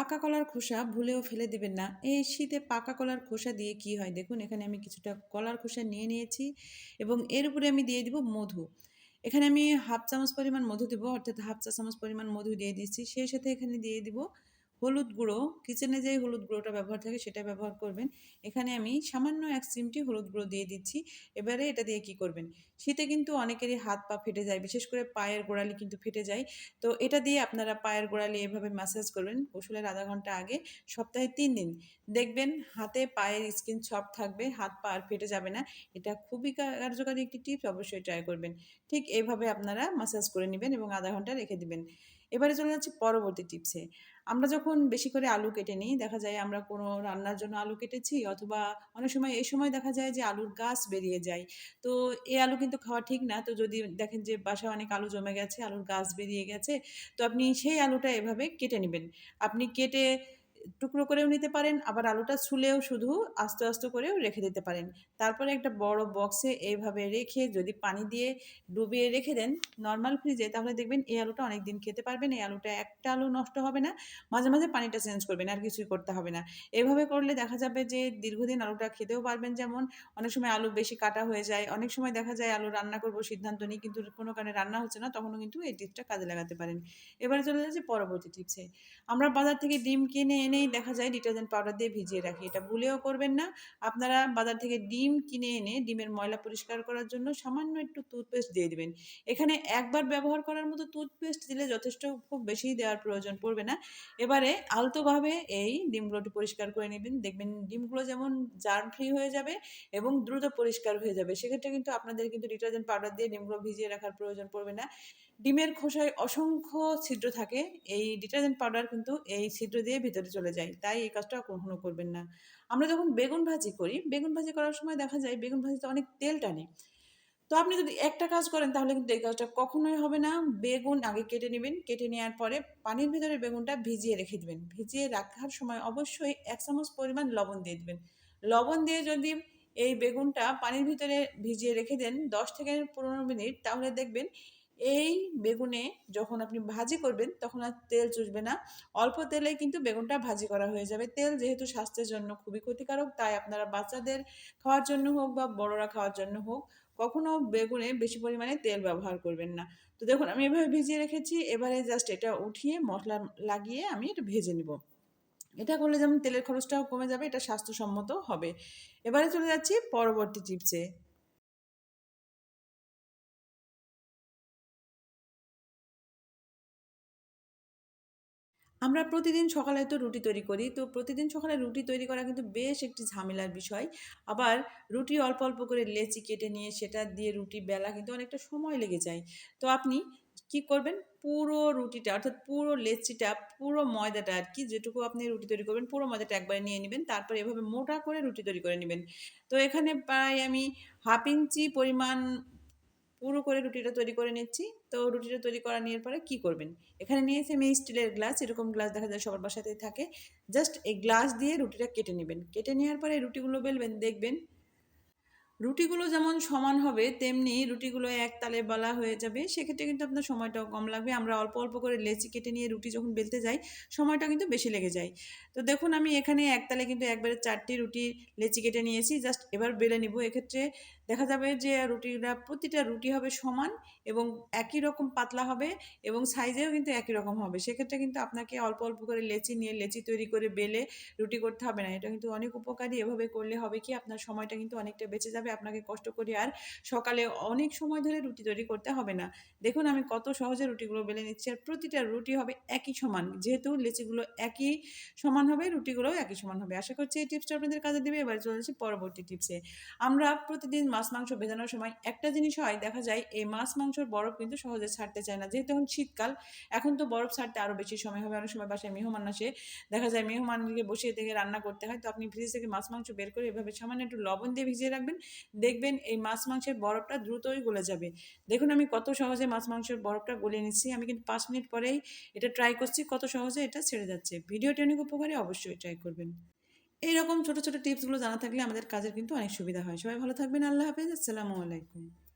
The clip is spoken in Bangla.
পাকা কলার খোসা ভুলেও ফেলে দেবেন না। এই শীতে পাকা কলার খোসা দিয়ে কি হয়? দেখুন, এখানে আমি কিছুটা কলার খোসা নিয়ে নিয়েছি এবং এর উপরে আমি দিয়ে দিব মধু। এখানে আমি হাফ চামচ পরিমাণ মধু দেবো, অর্থাৎ হাফ চা চামচ পরিমাণ মধু দিয়ে দিচ্ছি। সেই সাথে এখানে দিয়ে দিব হলুদ গুঁড়ো কিচেনে যে হলুদ গুঁড়োটা ব্যবহার থাকে সেটা ব্যবহার করবেন। এখানে আমি সামান্য এক চিমটি হলুদ গুঁড়ো দিয়ে দিচ্ছি। এবারে এটা দিয়ে কি করবেন? শীতে কিন্তু অনেকেরই হাত পা ফেটে যায়, বিশেষ করে পায়ের গোড়ালি কিন্তু ফেটে যায়। তো এটা দিয়ে আপনারা পায়ের গোড়ালি এভাবে ম্যাসাজ করবেন গোসলের আধা ঘণ্টা আগে, সপ্তাহে তিন দিন। দেখবেন হাতে পায়ের স্কিন সব থাকবে, হাত পা আর ফেটে যাবে না। এটা খুবই কার্যকারী একটি টিপস, অবশ্যই ট্রাই করবেন। ঠিক এইভাবে আপনারা ম্যাসাজ করে নেবেন এবং আধা ঘণ্টা রেখে দিবেন। এবারে চলে যাচ্ছি পরবর্তী টিপসে। আমরা যখন বেশি করে আলু কেটে নিই, দেখা যায় আমরা কোনো রান্নার জন্য আলু কেটেছি অথবা অনেক সময়, এই সময় দেখা যায় যে আলুর গাছ বেরিয়ে যায়। তো এই আলু কিন্তু খাওয়া ঠিক না। তো যদি দেখেন যে বাসায় অনেক আলু জমে গেছে, আলুর গাছ বেরিয়ে গেছে, তো আপনি সেই আলুটা এভাবে কেটে নেবেন। আপনি কেটে টুকরো করেও নিতে পারেন, আবার আলুটা ছুলেও শুধু আস্তে আস্তে করেও রেখে দিতে পারেন। তারপরে একটা বড় বক্সে এইভাবে রেখে যদি পানি দিয়ে ডুবিয়ে রেখে দেন নর্মাল ফ্রিজে তাহলে দেখবেন এই আলুটা অনেক দিন খেতে পারবেন। এই আলুটা একটা আলু নষ্ট হবে না, মাঝে মাঝে পানিটা চেঞ্জ করবেন আর কিছুই করতে হবে না। এভাবে করলে দেখা যাবে যে দীর্ঘদিন আলুটা খেতেও পারবেন যেমন, অনেক সময় আলু বেশি কাটা হয়ে যায়, অনেক সময় দেখা যায় আলু রান্না করব সিদ্ধান্ত নিই কিন্তু কোনো কারণে রান্না হচ্ছে না, তখনও কিন্তু এই টিপসটা কাজে লাগাতে পারেন। এবারে চলে যাচ্ছে পরবর্তী টিপসে আমরা বাজার থেকে ডিম কিনে এনেই দেখা যায় ডিটারজেন্ট পাউডার দিয়ে ভিজিয়ে রাখি। এটা ভুলেও করবেন না। আপনারা বাজার থেকে ডিম কিনে এনে ডিমের ময়লা পরিষ্কার করার জন্য সামান্য একটু টুথপেস্ট দিয়ে দেবেন। এখানে একবার ব্যবহার করার মতো টুথপেস্ট দিলে যথেষ্ট খুব বেশি দেওয়ার প্রয়োজন পড়বে না। এবারে আলতোভাবে এই ডিমগুলোটি পরিষ্কার করে নেবেন। দেখবেন ডিমগুলো যেমন জার্ম ফ্রি হয়ে যাবে এবং দ্রুত পরিষ্কার হয়ে যাবে। সেক্ষেত্রে কিন্তু আপনাদের কিন্তু ডিটারজেন্ট পাউডার দিয়ে ডিমগুলো ভিজিয়ে রাখার প্রয়োজন পড়বে না। ডিমের খোসায় অসংখ্য ছিদ্র থাকে। এই ডিটারজেন্ট পাউডার কিন্তু এই ছিদ্র দিয়ে ভিতরে চলে যায়। তাই এই কাজটা কখনো করবেন না। আমরা যখন বেগুন ভাজি করি, বেগুন ভাজি করার সময় দেখা যায় বেগুন ভাজিতে অনেক তেল টানে। তো আপনি যদি একটা কাজ করেন, তাহলে কিন্তু এই কাজটা কখনোই হবে না। বেগুন আগে কেটে নেবেন। কেটে নেওয়ার পরে পানির ভিতরে বেগুনটা ভিজিয়ে রেখে দেবেন। ভিজিয়ে রাখার সময় অবশ্যই এক চামচ পরিমাণ লবণ দিয়ে দেবেন। লবণ দিয়ে যদি এই বেগুনটা পানির ভিতরে ভিজিয়ে রেখে দেন, দশ থেকে পনেরো মিনিট, তাহলে দেখবেন এই বেগুনে যখন আপনি ভাজি করবেন, তখন আর তেল চুষবে না। অল্প তেলেই কিন্তু বেগুনটা ভাজি করা হয়ে যাবে। তেল যেহেতু স্বাস্থ্যের জন্য খুবই ক্ষতিকারক, তাই আপনারা বাচ্চাদের খাওয়ার জন্য হোক বা বড়রা খাওয়ার জন্য হোক, কখনো বেগুনে বেশি পরিমাণে তেল ব্যবহার করবেন না। তো দেখুন, আমি এভাবে ভিজিয়ে রেখেছি। এবারে জাস্ট এটা উঠিয়ে মশলা লাগিয়ে আমি এটা ভেজে নিব। এটা করলে যেমন তেলের খরচটাও কমে যাবে, এটা স্বাস্থ্যসম্মত হবে। এবারে চলে যাচ্ছি পরবর্তী টিপসে। আমরা প্রতিদিন সকালে তো রুটি তৈরি করি। তো প্রতিদিন সকালে রুটি তৈরি করা কিন্তু বেশ একটি ঝামেলার বিষয়। আবার রুটি অল্প অল্প করে লেচি কেটে নিয়ে সেটা দিয়ে রুটি বেলা কিন্তু অনেকটা সময় লেগে যায়। তো আপনি কি করবেন? পুরো রুটিটা অর্থাৎ পুরো লেচিটা, পুরো ময়দাটা আর কি যেটুকু আপনি রুটি তৈরি করবেন, পুরো ময়দাটা একবারে নিয়ে নেবেন, তারপর এভাবে মোটা করে রুটি তৈরি করে নেবেন। তো এখানে প্রায় আমি হাফ ইঞ্চি পরিমাণ পুরো করে রুটিটা তৈরি করে নিচ্ছি। তো রুটিটা তৈরি করা নেওয়ার পরে কি করবেন? এখানে নিয়েছি আমি স্টিলের গ্লাস, এরকম গ্লাস দেখা যায় সবার বাসাতেই থাকে। জাস্ট এই গ্লাস দিয়ে রুটিটা কেটে নেবেন। কেটে নেওয়ার পরে রুটিগুলো বেলবেন, দেখবেন রুটিগুলো যেমন সমান হবে, তেমনি রুটিগুলো এক তালে বলা হয়ে যাবে। সেক্ষেত্রে কিন্তু আপনার সময়টাও কম লাগবে। আমরা অল্প অল্প করে লেচি কেটে নিয়ে রুটি যখন বেলতে যাই, সময়টা কিন্তু বেশি লেগে যায়। তো দেখুন, আমি এখানে এক তালে কিন্তু একবারে চারটি রুটি লেচি কেটে নিয়েছি। জাস্ট এবার বেলে নিব। এক্ষেত্রে দেখা যাবে যে রুটিটা, প্রতিটা রুটি হবে সমান এবং একই রকম পাতলা হবে এবং সাইজেও কিন্তু একই রকম হবে। সেক্ষেত্রে কিন্তু আপনাকে অল্প অল্প করে লেচি নিয়ে লেচি তৈরি করে বেলে রুটি করতে হবে না। এটা কিন্তু অনেক উপকারী। এভাবে করলে হবে কি? আপনার সময়টা কিন্তু অনেকটা বেঁচে যাবে। আপনাকে কষ্ট করে আর সকালে অনেক সময় ধরে রুটি তৈরি করতে হবে না। দেখুন আমি কত সহজে রুটিগুলো বেলে নিচ্ছি আর প্রতিটা রুটি হবে একই সমান। যেহেতু লেচিগুলো একই সমান হবে, রুটিগুলোও একই সমান হবে। আশা করছি এই টিপসটা আপনাদের কাজে দেবে। এবার চলেছি পরবর্তী টিপসে। আমরা প্রতিদিন মাছ, মাংস ভেজানোর সময় একটা জিনিস হয়, দেখা যায় এই মাছ, মাংসর বরফ কিন্তু সহজে ছাড়তে চায় না। যেহেতু এখন শীতকাল, এখন তো বরফ ছাড়তে আরও বেশি সময় হবে। অনেক সময় বাসায় মেহমান আসে, দেখা যায় মেহমানকে বসিয়ে থেকে রান্না করতে হয়। তো আপনি ফ্রিজ থেকে মাছ, মাংস বের করে এভাবে সামান্য একটু লবণ দিয়ে ভিজিয়ে রাখবেন। দেখবেন এই মাছ মাংসের বরফটা দ্রুতই গলে যাবে। দেখুন আমি কত সহজে মাছ মাংসের বরফটা গলে নিচ্ছি। আমি কিন্তু পাঁচ মিনিট পরেই এটা ট্রাই করছি, কত সহজে এটা ছেড়ে যাচ্ছে। ভিডিওটি অনেক উপকারী অবশ্যই ট্রাই করবেন। এইরকম ছোটো ছোটো টিপসগুলো জানা থাকলে আমাদের কাজের কিন্তু অনেক সুবিধা হয়। সবাই ভালো থাকবেন। আল্লাহ হাফেজ। আসসালামু আলাইকুম।